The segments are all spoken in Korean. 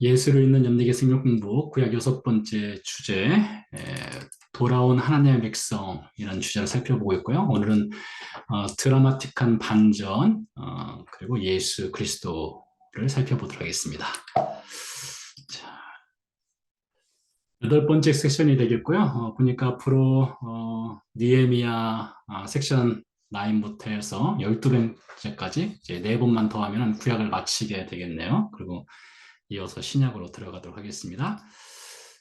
예수를 읽는 염리계 생명 공부 구약 여섯 번째 주제 에, 돌아온 하나님의 백성이라는 주제를 살펴보고 있고요. 오늘은 어, 드라마틱한 반전 어, 그리고 예수 그리스도를 살펴보도록 하겠습니다. 자, 여덟 번째 섹션이 되겠고요. 어, 보니까 앞으로 어, 니에미아 아, 섹션 9부터 해서 12번째까지 이제 네 번만 더 하면 구약을 마치게 되겠네요. 그리고 이어서 신약으로 들어가도록 하겠습니다.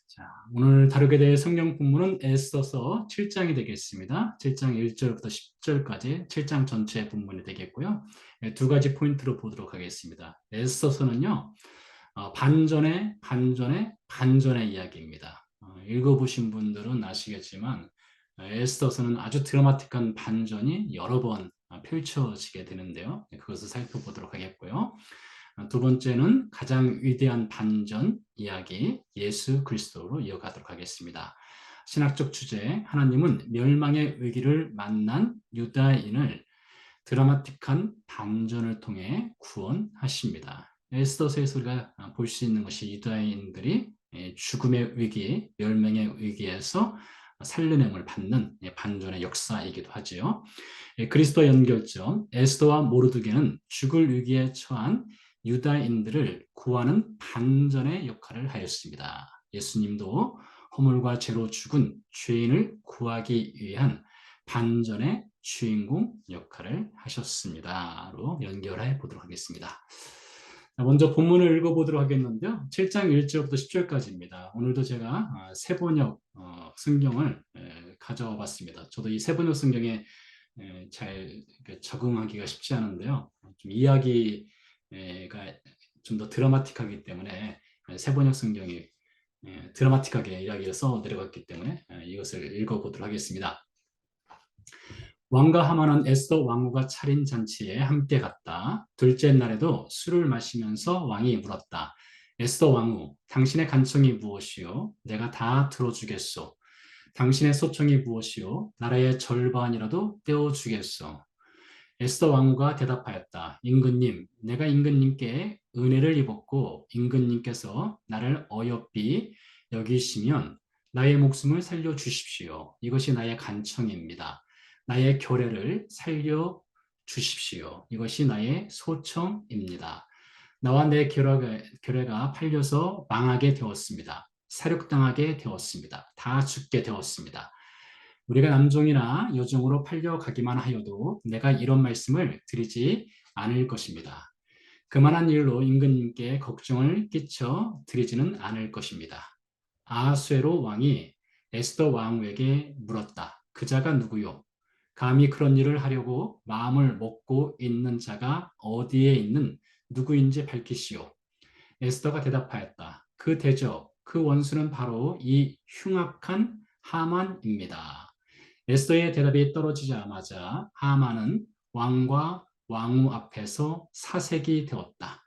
자, 오늘 다루게 될 성경 본문은 에스더서 7장이 되겠습니다. 7장 1절부터 10절까지 7장 전체 본문이 되겠고요. 네, 두 가지 포인트로 보도록 하겠습니다. 에스더서는요, 어, 반전의 반전의 반전의 이야기입니다. 어, 읽어보신 분들은 아시겠지만 에스더서는 아주 드라마틱한 반전이 여러 번 펼쳐지게 되는데요. 네, 그것을 살펴보도록 하겠고요. 두 번째는 가장 위대한 반전 이야기 예수 그리스도로 이어가도록 하겠습니다. 신학적 주제 하나님은 멸망의 위기를 만난 유다인을 드라마틱한 반전을 통해 구원하십니다. 에스더서에서 우리가 볼 수 있는 것이 유다인들이 죽음의 위기, 멸망의 위기에서 살려냄을 받는 반전의 역사이기도 하지요. 그리스도 연결점 에스더와 모르드게는 죽을 위기에 처한 유다인들을 구하는 반전의 역할을 하였습니다. 예수님도 허물과 죄로 죽은 죄인을 구하기 위한 반전의 주인공 역할을 하셨습니다로 연결해 보도록 하겠습니다. 먼저 본문을 읽어보도록 하겠는데요. 7장 1절부터 10절까지입니다. 오늘도 제가 아, 세번역 어, 성경을 가져와 봤습니다. 저도 이 세번역 성경에 잘 적응하기가 쉽지 않은데요. 좀 이야기 좀 더 드라마틱하기 때문에 세번역 성경이 드라마틱하게 이야기를 써 내려갔기 때문에 이것을 읽어보도록 하겠습니다. 왕과 하만은 에스더 왕후가 차린 잔치에 함께 갔다. 둘째 날에도 술을 마시면서 왕이 물었다. 에스더 왕후, 당신의 간청이 무엇이요? 내가 다 들어주겠소. 당신의 소청이 무엇이요? 나라의 절반이라도 떼어주겠소. 에스더 왕후가 대답하였다. 임금님, 내가 임금님께 은혜를 입었고 임금님께서 나를 어여삐 여기시면 나의 목숨을 살려 주십시오. 이것이 나의 간청입니다. 나의 교례를 살려 주십시오. 이것이 나의 소청입니다. 나와 내 교례가, 팔려서 망하게 되었습니다. 사륙당하게 되었습니다. 다 죽게 되었습니다. 우리가 남종이나 여종으로 팔려가기만 하여도 내가 이런 말씀을 드리지 않을 것입니다. 그만한 일로 임금님께 걱정을 끼쳐 드리지는 않을 것입니다. 아수에로 왕이 에스더 왕후에게 물었다. 그 자가 누구요? 감히 그런 일을 하려고 마음을 먹고 있는 자가 어디에 있는 누구인지 밝히시오. 에스더가 대답하였다. 그 대적, 그 원수는 바로 이 흉악한 하만입니다. 에스더의 대답이 떨어지자마자 하만은 왕과 왕후 앞에서 사색이 되었다.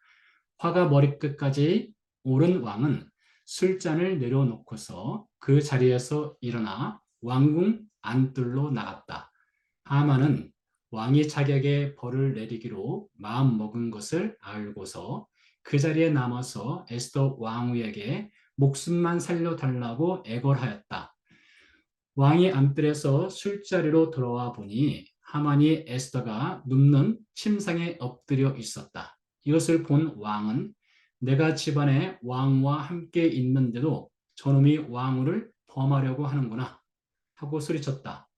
화가 머리끝까지 오른 왕은 술잔을 내려놓고서 그 자리에서 일어나 왕궁 안뜰로 나갔다. 하만은 왕이 자격에 벌을 내리기로 마음 먹은 것을 알고서 그 자리에 남아서 에스더 왕후에게 목숨만 살려달라고 애걸하였다. 왕이 안뜰에서 술자리로 들어와 보니 하만이 에스더가 눕는 침상에 엎드려 있었다. 이것을 본 왕은 내가 집안에 왕과 함께 있는데도 저놈이 왕후를 범하려고 하는구나 하고 소리쳤다.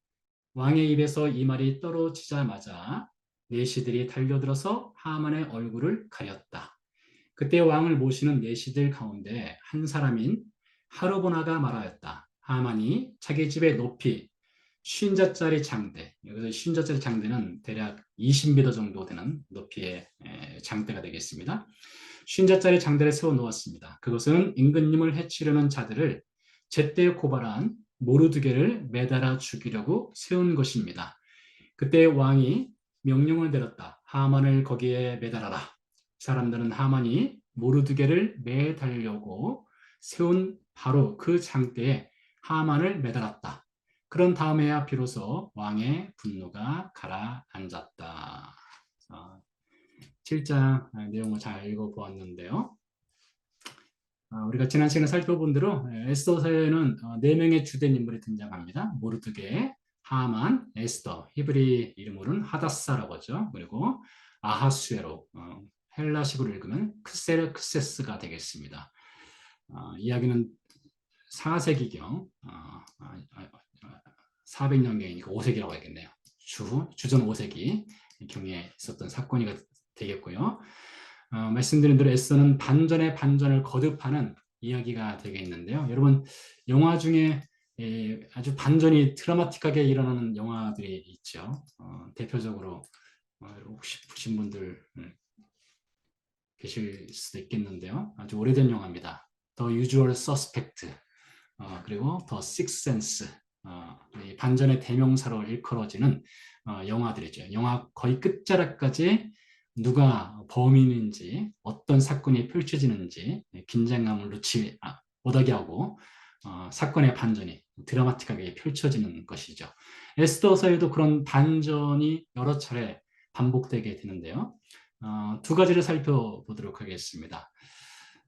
왕의 입에서 이 말이 떨어지자마자 내시들이 달려들어서 하만의 얼굴을 가렸다. 그때 왕을 모시는 내시들 가운데 한 사람인 하르보나가 말하였다. 하만이 자기 집의 높이 쉰자짜리 장대, 여기서 쉰자짜리 장대는 대략 20m 정도 되는 높이의 장대가 되겠습니다. 쉰자짜리 장대를 세워 놓았습니다. 그것은 임금님을 해치려는 자들을 제때 고발한 모르드게를 매달아 죽이려고 세운 것입니다. 그때 왕이 명령을 내렸다. 하만을 거기에 매달아라. 사람들은 하만이 모르드게를 매달려고 세운 바로 그 장대에 하만을 매달았다. 그런 다음에야 비로소 왕의 분노가 가라앉았다. 7장 내용을 잘 읽어보았는데요. 어, 우리가 지난 시간에 살펴본 대로 예, 에스더서에는 어, 네 명의 주된 인물이 등장합니다. 모르드게, 하만, 에스더, 히브리 이름으로는 하다사라고 하죠. 그리고 아하수에로, 어, 헬라식으로 읽으면 크세르크세스가 되겠습니다. 어, 이야기는 4세기경, 어, 400년경이니까 5세기라고 하겠네요. 주, 주전 5세기 경에 있었던 사건이 되겠고요. 어, 말씀드린 대로 에스더는 반전의 반전을 거듭하는 이야기가 되겠는데요. 여러분 영화 중에 에, 아주 반전이 드라마틱하게 일어나는 영화들이 있죠. 어, 대표적으로 어, 혹시 보신 분들 계실 수도 있겠는데요. 아주 오래된 영화입니다. The Usual Suspect 어, 그리고 The Sixth Sense 어, 반전의 대명사로 일컬어지는 어, 영화들이죠. 영화 거의 끝자락까지 누가 범인인지 어떤 사건이 펼쳐지는지 긴장감을 놓지 아, 못하게 하고 어, 사건의 반전이 드라마틱하게 펼쳐지는 것이죠. 에스더서에도 그런 반전이 여러 차례 반복되게 되는데요. 어, 두 가지를 살펴보도록 하겠습니다.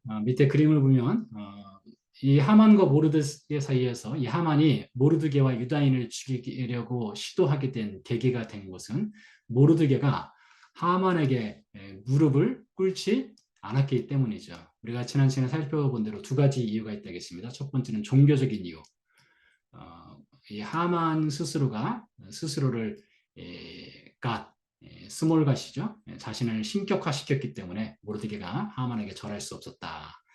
어, 밑에 그림을 보면 어, 이 하만과 모르드게 사이에서 이 하만이 모르드게와 유다인을 죽이려고 시도하게 된 계기가 된 것은 모르드게가 하만에게 무릎을 꿇지 않았기 때문이죠. 우리가 지난 시간에 살펴본 대로 두 가지 이유가 있다겠습니다. 첫 번째는 종교적인 이유. 어, 이 하만 스스로가 스스로를 에, 갓, 스몰 갓이죠. 자신을 신격화시켰기 때문에 모르드게가 하만에게 절할 수 없었다.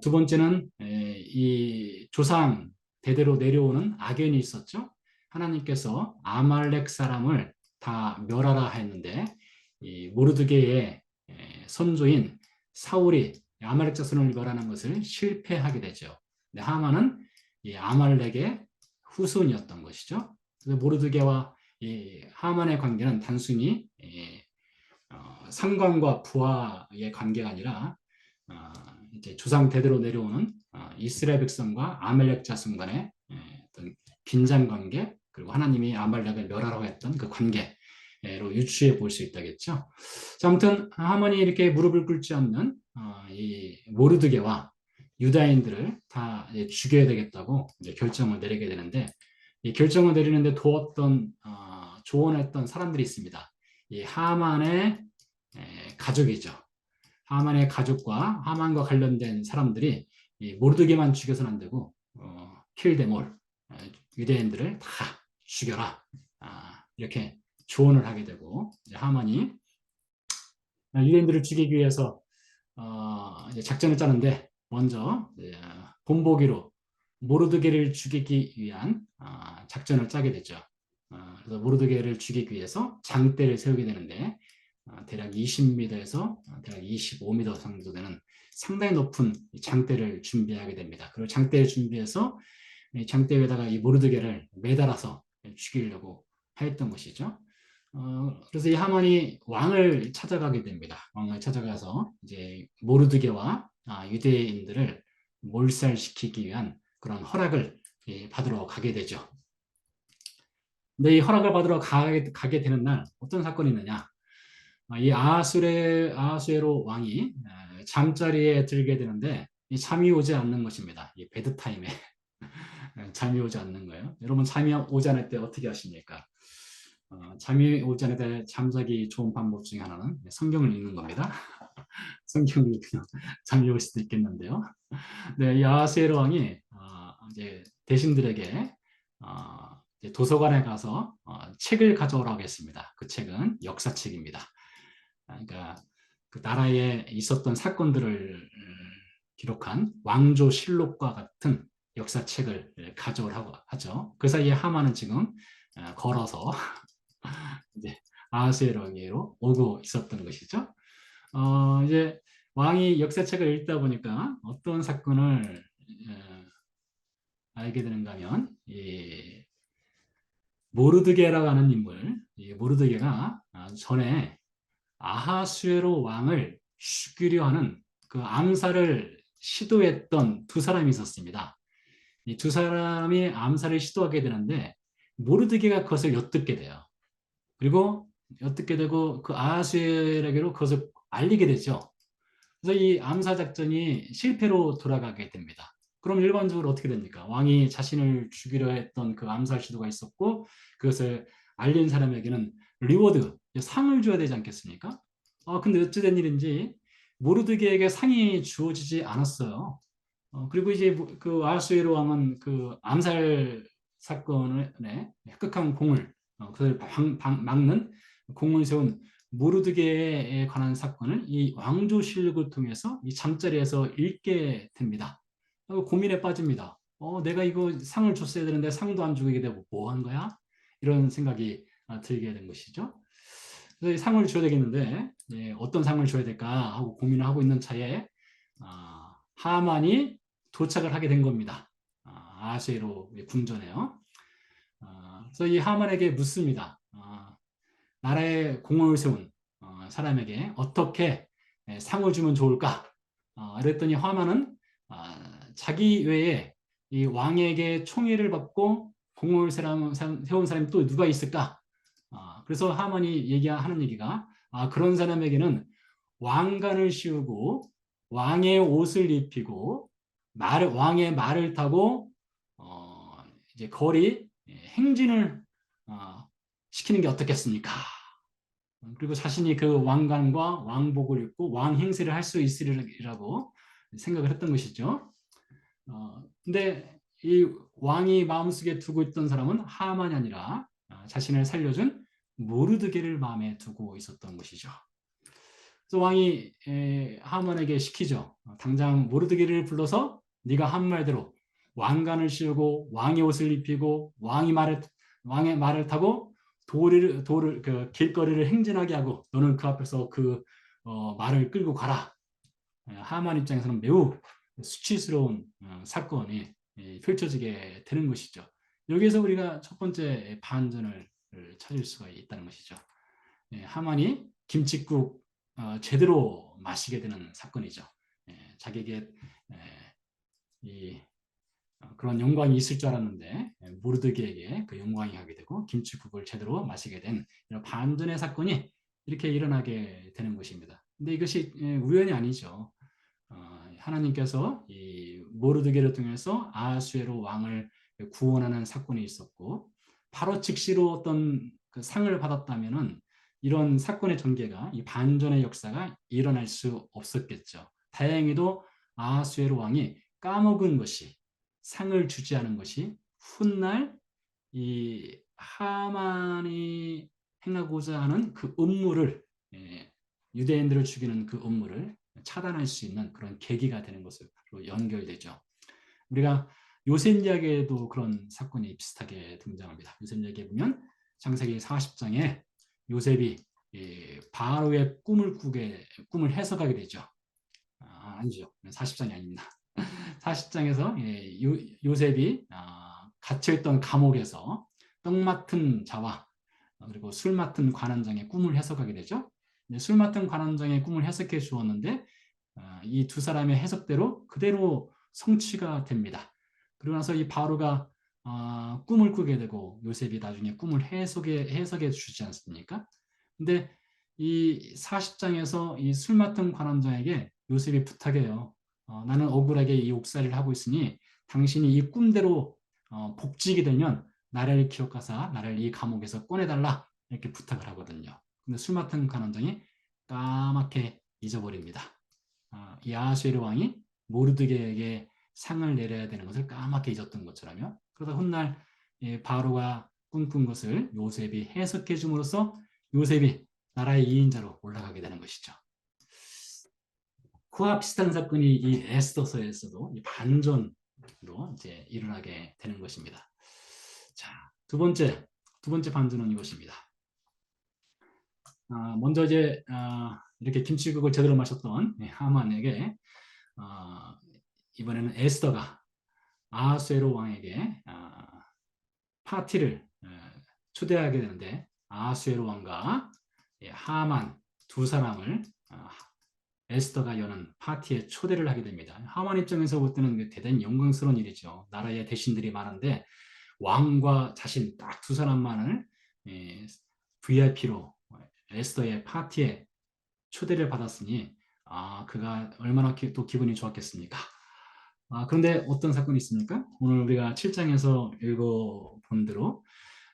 두 번째는 이 조상 대대로 내려오는 악연이 있었죠. 하나님께서 아말렉 사람을 다 멸하라 했는데 모르드게의 선조인 사울이 아말렉 자손을 멸하는 것을 실패하게 되죠. 하만은 아말렉의 후손이었던 것이죠. 그래서 모르드게와 하만의 관계는 단순히 어, 상관과 부하의 관계가 아니라 어, 이제 조상 대대로 내려오는 어, 이스라엘 백성과 아말렉 자손 간의 어떤 긴장 관계 그리고 하나님이 아말렉을 멸하라고 했던 그 관계로 유추해 볼 수 있다겠죠. 자, 아무튼 하만이 이렇게 무릎을 꿇지 않는 어, 이 모르드게와 유다인들을 다 죽여야 되겠다고 결정을 내리게 되는데 이 결정을 내리는데 도왔던 어, 조언했던 사람들이 있습니다. 이 하만의 가족이죠. 하만의 가족과 하만과 관련된 사람들이 모르드게만 죽여서는 안 되고 어, 킬데몰 유대인들을 다 죽여라 아, 이렇게 조언을 하게 되고 하만이 유대인들을 죽이기 위해서 어, 작전을 짜는데 먼저 본보기로 모르드게를 죽이기 위한 어, 작전을 짜게 되죠. 어, 그래서 모르드게를 죽이기 위해서 장대를 세우게 되는데 어, 대략 20m에서 대략 25m 정도 되는 상당히 높은 장대를 준비하게 됩니다. 그리고 장대를 준비해서 장대 위에다가 이 모르드게를 매달아서 죽이려고 하였던 것이죠. 어, 그래서 이 하만이 왕을 찾아가게 됩니다. 왕을 찾아가서 이제 모르드게와 아, 유대인들을 몰살시키기 위한 그런 허락을 예, 받으러 가게 되죠. 근데 이 허락을 받으러 가게, 가게 되는 날 어떤 사건이 있느냐? 아, 이 아수레 아수에로 왕이 아, 잠자리에 들게 되는데 이 잠이 오지 않는 것입니다. 이 베드 타임에 잠이 오지 않는 거예요. 여러분 잠이 오지 않을 때 어떻게 하십니까? 어, 잠이 오지 않을 때 잠자기 좋은 방법 중에 하나는 성경을 읽는 겁니다. 성경을 읽으면 잠이 올 수도 있겠는데요. 네, 이 아수에로 왕이 어, 이제 대신들에게 어, 도서관에 가서 어, 책을 가져오라고 했습니다. 그 책은 역사책입니다. 그러니까 그 나라에 있었던 사건들을 음, 기록한 왕조 실록과 같은 역사책을 가져오라고 하죠. 그 사이에 하마는 지금 어, 걸어서 이제 아하스에로 오고 있었던 것이죠. 어, 이제 왕이 역사책을 읽다 보니까 어떤 사건을 어, 알게 되는가 하면 이 모르드게라고 하는 인물, 이 모르드게가 전에 아하수에로 왕을 죽이려 하는 그 암살을 시도했던 두 사람이 있었습니다. 이 두 사람이 암살을 시도하게 되는데 모르드게가 그것을 엿듣게 돼요. 그리고 엿듣게 되고 그 아하수에로게로 그것을 알리게 되죠. 그래서 이 암사 작전이 실패로 돌아가게 됩니다. 그럼 일반적으로 어떻게 됩니까? 왕이 자신을 죽이려 했던 그 암살 시도가 있었고 그것을 알린 사람에게는 리워드, 상을 줘야 되지 않겠습니까? 어, 근데 어찌된 일인지 모르드게에게 상이 주어지지 않았어요. 어, 그리고 이제 뭐그 아수에로 왕은 그 암살 사건에 획득한 공을 어, 그걸 방, 방, 막는 공을 세운 모르드게에 관한 사건을 이 왕조실록을 통해서 이 잠자리에서 읽게 됩니다. 고민에 빠집니다. 어, 내가 이거 상을 줬어야 되는데 상도 안 주고 이게 내가 뭐한 거야? 이런 생각이 아, 들게 된 것이죠. 그래서 상을 줘야 되겠는데 예, 어떤 상을 줘야 될까 하고 고민을 하고 있는 차에 아, 하만이 도착을 하게 된 겁니다. 아, 아수에로 궁전에요. 아, 그래서 이 하만에게 묻습니다. 아, 나라에 공을 세운 어, 사람에게 어떻게 예, 상을 주면 좋을까? 어, 그랬더니 하만은 아, 자기 외에 이 왕에게 총애를 받고 공을 세운 사람이 또 누가 있을까? 아, 그래서 하만이 얘기하는 얘기가 아, 그런 사람에게는 왕관을 씌우고 왕의 옷을 입히고 말을 왕의 말을 타고 어, 이제 거리 예, 행진을 어, 시키는 게 어떻겠습니까? 그리고 자신이 그 왕관과 왕복을 입고 왕 행세를 할 수 있으리라고 생각을 했던 것이죠. 어, 근데 이 왕이 마음속에 두고 있던 사람은 하만이 아니라 어, 자신을 살려준 모르드게를 마음에 두고 있었던 것이죠. 그래서 왕이 에, 하만에게 시키죠. 어, 당장 모르드게를 불러서 네가 한 말대로 왕관을 씌우고 왕의 옷을 입히고 왕이 말을 왕의 말을 타고 도를 도를 그 길거리를 행진하게 하고 너는 그 앞에서 그 어, 말을 끌고 가라. 하만 입장에서는 매우 수치스러운 어, 사건이 펼쳐지게 되는 것이죠. 여기에서 우리가 첫 번째 반전을 찾을 수가 있다는 것이죠. 예, 하만이 김치국 어, 제대로 마시게 되는 사건이죠. 예, 자기에게 이 어, 그런 영광이 있을 줄 알았는데 모르드게에게 그 영광이 가게 되고 김치국을 제대로 마시게 된 이런 반전의 사건이 이렇게 일어나게 되는 것입니다. 근데 이것이 우연이 아니죠. 하나님께서 이 모르드게를 통해서 아수에로 왕을 구원하는 사건이 있었고 바로 즉시로 어떤 그 상을 받았다면은 이런 사건의 전개가 이 반전의 역사가 일어날 수 없었겠죠. 다행히도 아수에로 왕이 까먹은 것이 상을 주지 않은 것이 훗날 이 하만이 행하고자 하는 그 음모를 예, 유대인들을 죽이는 그 음모를 차단할 수 있는 그런 계기가 되는 것으로 연결되죠. 우리가 요셉 이야기에도 그런 사건이 비슷하게 등장합니다. 요셉 이야기에 보면 창세기 40장에 요셉이 바로의 꿈을 꾸게 꿈을 해석하게 되죠. 아, 아니죠. 40장이 아닙니다. 40장에서 요, 셉이 아, 갇혀있던 감옥에서 떡 맡은 자와 그리고 술 맡은 관원장의 꿈을 해석하게 되죠. 술 맡은 관원장의 꿈을 해석해 주었는데 아, 이두 사람의 해석대로 그대로 성취가 됩니다. 그러고 나서 이 바로가 어, 꿈을 꾸게 되고 요셉이 나중에 꿈을 해석해, 해석해 주지 않습니까? 근데 이 40장에서 이 술 맡은 관원장에게 요셉이 부탁해요. 어, 나는 억울하게 이 옥살이를 하고 있으니 당신이 이 꿈대로 어, 복지게 되면 나를 기억하사 나를 이 감옥에서 꺼내달라 이렇게 부탁을 하거든요. 근데 술 맡은 관원장이 까맣게 잊어버립니다. 어, 이 아수에르 왕이 모르드게에게 상을 내려야 되는 것을 까맣게 잊었던 것처럼요. 그러다 훗날 예, 바로가 꿈꾼 것을 요셉이 해석해 줌으로써 요셉이 나라의 2인자로 올라가게 되는 것이죠. 그와 비슷한 사건이 이 에스더서에서도 이 반전으로 이제 일어나게 되는 것입니다. 자, 두 번째, 두 번째 반전은 이것입니다. 아, 먼저 이제 아, 이렇게 김치국을 제대로 마셨던 하만에게 아, 이번에는 에스더가 아하수에로 왕에게 아, 파티를 초대하게 되는데 아하수에로 왕과 예, 하만 두 사람을 아, 에스더가 여는 파티에 초대를 하게 됩니다. 하만 입장에서 볼 때는 그 대단히 영광스러운 일이죠. 나라에 대신들이 많은데 왕과 자신 딱 두 사람만을 VIP로 예, 에스더의 파티에 초대를 받았으니 아, 그가 얼마나 기, 또 기분이 좋았겠습니까? 아, 그런데 어떤 사건이 있습니까? 오늘 우리가 7장에서 읽어본 대로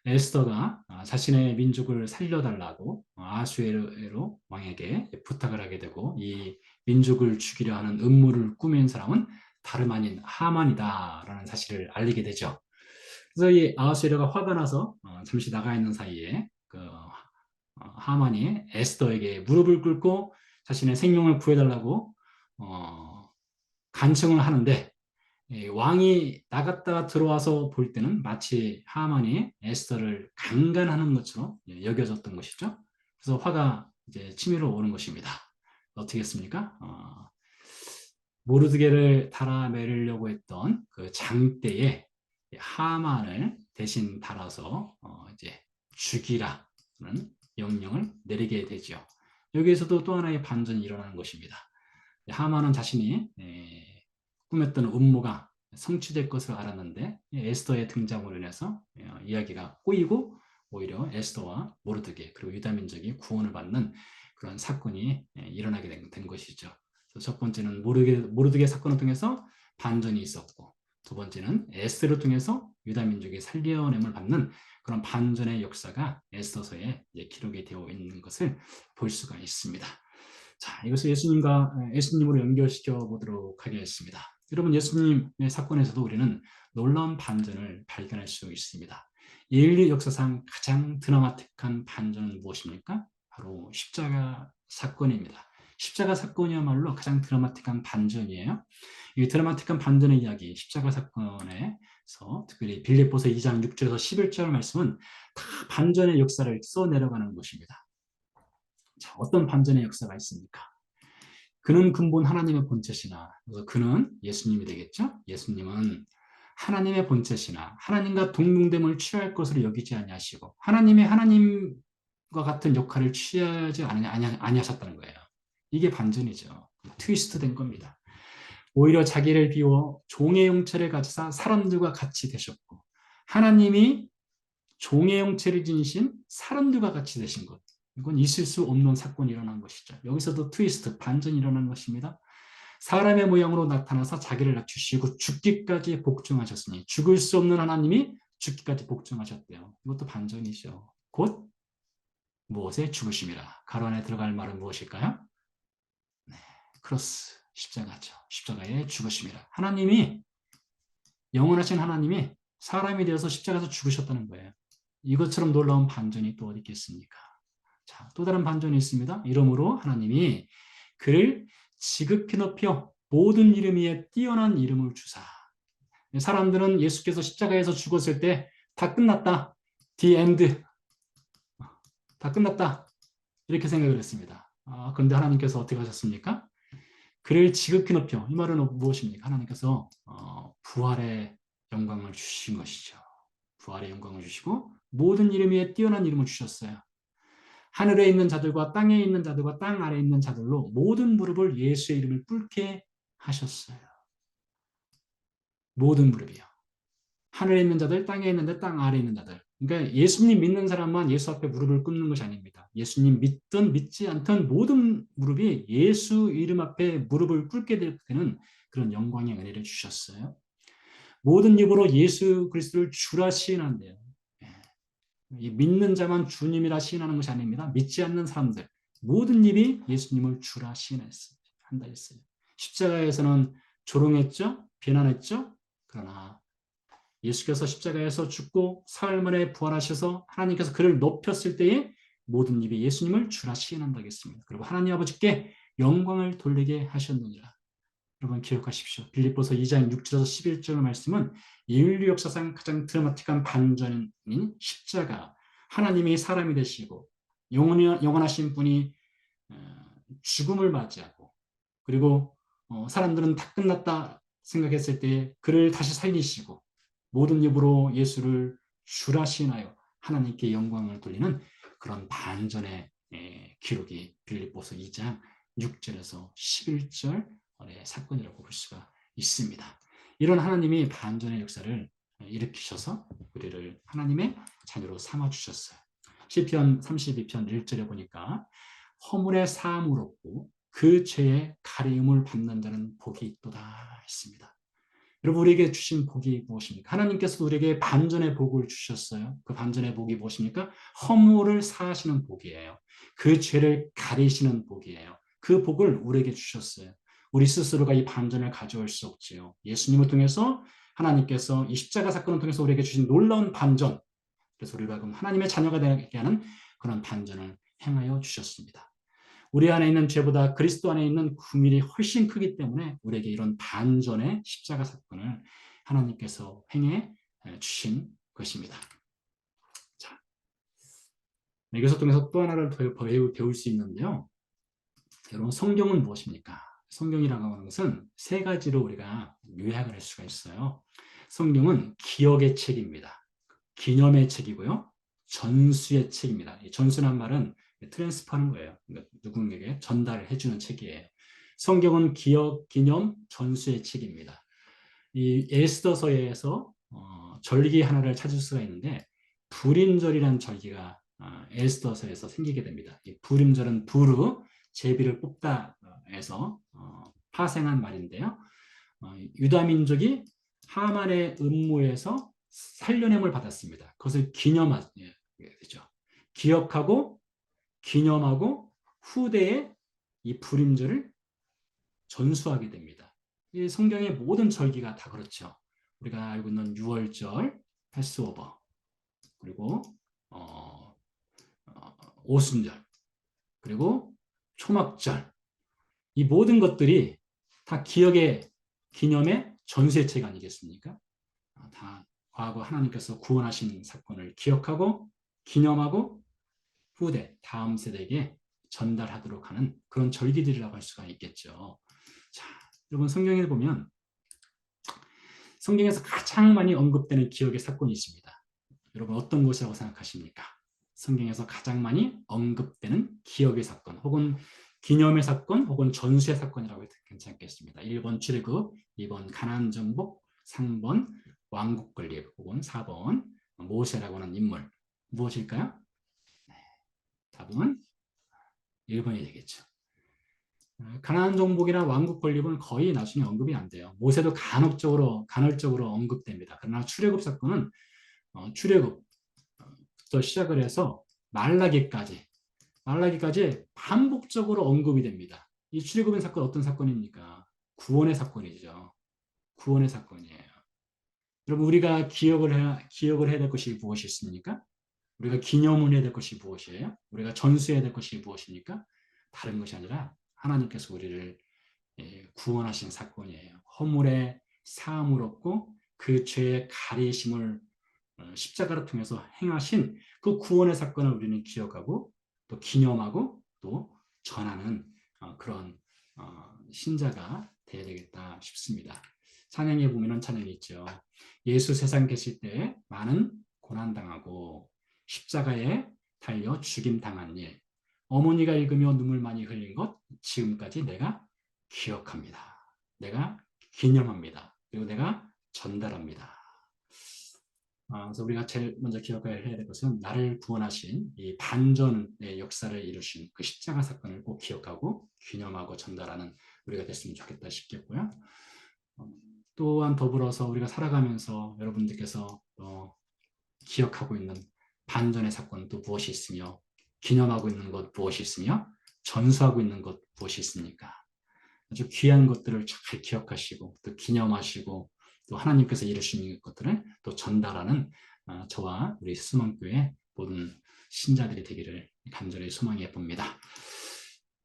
에스더가 아, 자신의 민족을 살려달라고 아수에로 왕에게 부탁을 하게 되고 이 민족을 죽이려 하는 음모를 꾸민 사람은 다름 아닌 하만이다라는 사실을 알리게 되죠. 그래서 이 아하수에르가 화가 나서 어, 잠시 나가 있는 사이에 그 어, 하만이 에스더에게 무릎을 꿇고 자신의 생명을 구해달라고 어, 간청을 하는데 왕이 나갔다가 들어와서 볼 때는 마치 하만이 에스더를 강간하는 것처럼 여겨졌던 것이죠. 그래서 화가 이제 치밀어 오는 것입니다. 어떻게 했습니까? 어, 모르드게를 달아매려고 했던 그 장대에 하만을 대신 달아서 어 이제 죽이라는 명령을 내리게 되죠. 여기에서도 또 하나의 반전이 일어나는 것입니다. 하만은 자신이 에, 꾸몄던 음모가 성취될 것을 알았는데 에스더의 등장으로 인해서 어, 이야기가 꼬이고 오히려 에스더와 모르드게 그리고 유다 민족이 구원을 받는 그런 사건이 일어나게 된, 된 것이죠. 첫 번째는 모르게, 모르드게 사건을 통해서 반전이 있었고 두 번째는 에스를 통해서 유다 민족의 살려냄을 받는 그런 반전의 역사가 에스더서에 기록이 되어 있는 것을 볼 수가 있습니다. 자, 이것을 예수님과 예수님으로 연결시켜 보도록 하겠습니다. 여러분 예수님의 사건에서도 우리는 놀라운 반전을 발견할 수 있습니다. 인류 역사상 가장 드라마틱한 반전은 무엇입니까? 바로 십자가 사건입니다. 십자가 사건이야말로 가장 드라마틱한 반전이에요. 이 드라마틱한 반전의 이야기, 십자가 사건에서 특별히 빌립보서 2장 6절에서 11절 말씀은 다 반전의 역사를 써 내려가는 것입니다. 자, 어떤 반전의 역사가 있습니까? 그는 근본 하나님의 본체시나, 그는 예수님이 되겠죠? 예수님은 하나님의 본체시나 하나님과 동등됨을 취할 것으로 여기지 아니하시고 하나님의 하나님과 같은 역할을 취하지 아니하셨다는 거예요. 이게 반전이죠. 트위스트 된 겁니다. 오히려 자기를 비워 종의 형체를 가지사 사람들과 같이 되셨고 하나님이 종의 형체를 지니신 사람들과 같이 되신 것. 이건 있을 수 없는 사건이 일어난 것이죠. 여기서도 트위스트, 반전이 일어난 것입니다. 사람의 모양으로 나타나서 자기를 낮추시고 죽기까지 복종하셨으니 죽을 수 없는 하나님이 죽기까지 복종하셨대요. 이것도 반전이죠. 곧 무엇에 죽으심이라. 가로 안에 들어갈 말은 무엇일까요? 크로스 십자가죠. 십자가의 죽으심이라. 하나님이 영원하신 하나님이 사람이 되어서 십자가에서 죽으셨다는 거예요. 이것처럼 놀라운 반전이 또 어디 있겠습니까? 자, 또 다른 반전이 있습니다. 이름으로 하나님이 그를 지극히 높여 모든 이름 위에 뛰어난 이름을 주사. 사람들은 예수께서 십자가에서 죽었을 때 다 끝났다. The end. 다 끝났다. 이렇게 생각을 했습니다. 아, 그런데 하나님께서 어떻게 하셨습니까? 그를 지극히 높여 이 말은 무엇입니까? 하나님께서 어, 부활의 영광을 주신 것이죠. 부활의 영광을 주시고 모든 이름 위에 뛰어난 이름을 주셨어요. 하늘에 있는 자들과 땅에 있는 자들과 땅 아래에 있는 자들로 모든 무릎을 예수의 이름을 꿇게 하셨어요. 모든 무릎이요. 하늘에 있는 자들, 땅에 있는 자들, 땅 아래에 있는 자들. 그러니까 예수님 믿는 사람만 예수 앞에 무릎을 꿇는 것이 아닙니다. 예수님 믿든 믿지 않든 모든 무릎이 예수 이름 앞에 무릎을 꿇게 되는 그런 영광의 은혜를 주셨어요. 모든 입으로 예수 그리스도를 주라 시인한대요. 예. 믿는 자만 주님이라 시인하는 것이 아닙니다. 믿지 않는 사람들 모든 입이 예수님을 주라 시인했어요. 한다 했어요. 십자가에서는 조롱했죠, 비난했죠. 그러나 예수께서 십자가에서 죽고 사흘 만에 부활하셔서 하나님께서 그를 높였을 때에 모든 입이 예수님을 주라 시인한다겠습니다. 그리고 하나님 아버지께 영광을 돌리게 하셨느니라. 여러분 기억하십시오. 빌립보서 2장 6절에서 11절 말씀은 인류 역사상 가장 드라마틱한 반전인 십자가 하나님이 사람이 되시고 영원하신 분이 어, 죽음을 맞이하고 그리고 어, 사람들은 다 끝났다 생각했을 때 그를 다시 살리시고 모든 입으로 예수를 주라 시나요 하나님께 영광을 돌리는 그런 반전의 기록이 빌립보서 2장 6절에서 11절의 사건이라고 볼 수가 있습니다. 이런 하나님이 반전의 역사를 일으키셔서 우리를 하나님의 자녀로 삼아 주셨어요. 시편 32편 1절에 보니까 허물의 사함을 얻고 그 죄의 가리움을 받는 자는 복이 있도다 했습니다. 여러분 우리에게 주신 복이 무엇입니까? 하나님께서 우리에게 반전의 복을 주셨어요. 그 반전의 복이 무엇입니까? 허물을 사하시는 복이에요. 그 죄를 가리시는 복이에요. 그 복을 우리에게 주셨어요. 우리 스스로가 이 반전을 가져올 수 없지요. 예수님을 통해서 하나님께서 이 십자가 사건을 통해서 우리에게 주신 놀라운 반전. 그래서 우리가 하나님의 자녀가 되게 하는 그런 반전을 행하여 주셨습니다. 우리 안에 있는 죄보다 그리스도 안에 있는 구밀이 훨씬 크기 때문에 우리에게 이런 반전의 십자가 사건을 하나님께서 행해 주신 것입니다. 자, 이것을 통해서 또 하나를 배울 수 있는데요. 여러분 성경은 무엇입니까? 성경이라고 하는 것은 세 가지로 우리가 요약을 할 수가 있어요. 성경은 기억의 책입니다. 기념의 책이고요. 전수의 책입니다. 전수란 말은 트랜스퍼하는 거예요. 그러니까 누군가에게 전달을 해주는 책이에요. 성경은 기억, 기념, 전수의 책입니다. 이 에스더서에서 어, 절기 하나를 찾을 수가 있는데 불임절이라는 절기가 어, 에스더서에서 생기게 됩니다. 이 불임절은 부르, 제비를 뽑다 에서 어, 파생한 말인데요. 어, 유다 민족이 하만의 음모에서 살려냄을 받았습니다. 그것을 기념하죠. 기억하고 기념하고 후대에 이 불임절을 전수하게 됩니다. 이 성경의 모든 절기가 다 그렇죠. 우리가 알고 있는 6월절, 패스오버, 그리고 어, 어, 오순절, 그리고 초막절, 이 모든 것들이 다 기억의 기념의 전세책 아니겠습니까? 아, 다 과거 하나님께서 구원하신 사건을 기억하고 기념하고 후대, 다음 세대에게 전달하도록 하는 그런 절기들이라고 할 수가 있겠죠. 자, 여러분 성경에 보면 성경에서 가장 많이 언급되는 기억의 사건이 있습니다. 여러분 어떤 것이라고 생각하십니까? 성경에서 가장 많이 언급되는 기억의 사건 혹은 기념의 사건 혹은 전수의 사건이라고 해도 괜찮겠습니다. 1번 출애굽, 2번 가나안 정복, 3번 왕국 건립 혹은 4번 모세라고 하는 인물 무엇일까요? 답은 1번이 되겠죠. 어, 가나안 정복이나 왕국 건립은 거의 나중에 언급이 안 돼요. 모세도 간혹적으로 간헐적으로 언급됩니다. 그러나 출애굽 사건은 어, 출애굽부터 시작을 해서 말라기까지 말라기까지 반복적으로 언급이 됩니다. 이 출애굽의 사건 어떤 사건입니까? 구원의 사건이죠. 구원의 사건이에요. 여러분 우리가 기억을 해야 기억을 해야 될 것이 무엇이 있습니까? 우리가 기념을 해야 될 것이 무엇이에요? 우리가 전수해야 될 것이 무엇입니까? 다른 것이 아니라 하나님께서 우리를 예, 구원하신 사건이에요. 허물의 사함을 얻고 그 죄의 가리심을 어, 십자가를 통해서 행하신 그 구원의 사건을 우리는 기억하고 또 기념하고 또 전하는 어, 그런 어, 신자가 되어야 되겠다 싶습니다. 찬양에 보면 찬양이 있죠. 예수 세상 계실 때 많은 고난당하고 십자가에 달려 죽임 당한 일, 어머니가 읽으며 눈물 많이 흘린 것 지금까지 내가 기억합니다. 내가 기념합니다. 그리고 내가 전달합니다. 아, 그래서 우리가 제일 먼저 기억해야 될 것은 나를 구원하신 이 반전의 역사를 이루신 그 십자가 사건을 꼭 기억하고 기념하고 전달하는 우리가 됐으면 좋겠다 싶겠고요. 어, 또한 더불어서 우리가 살아가면서 여러분들께서 어, 기억하고 있는 반전의 사건 또 무엇이 있으며 기념하고 있는 것 무엇이 있으며 전수하고 있는 것 무엇이 있습니까? 아주 귀한 것들을 잘 기억하시고 또 기념하시고 또 하나님께서 이루신 것들을 또 전달하는 어, 저와 우리 수망교회 모든 신자들이 되기를 간절히 소망해 봅니다.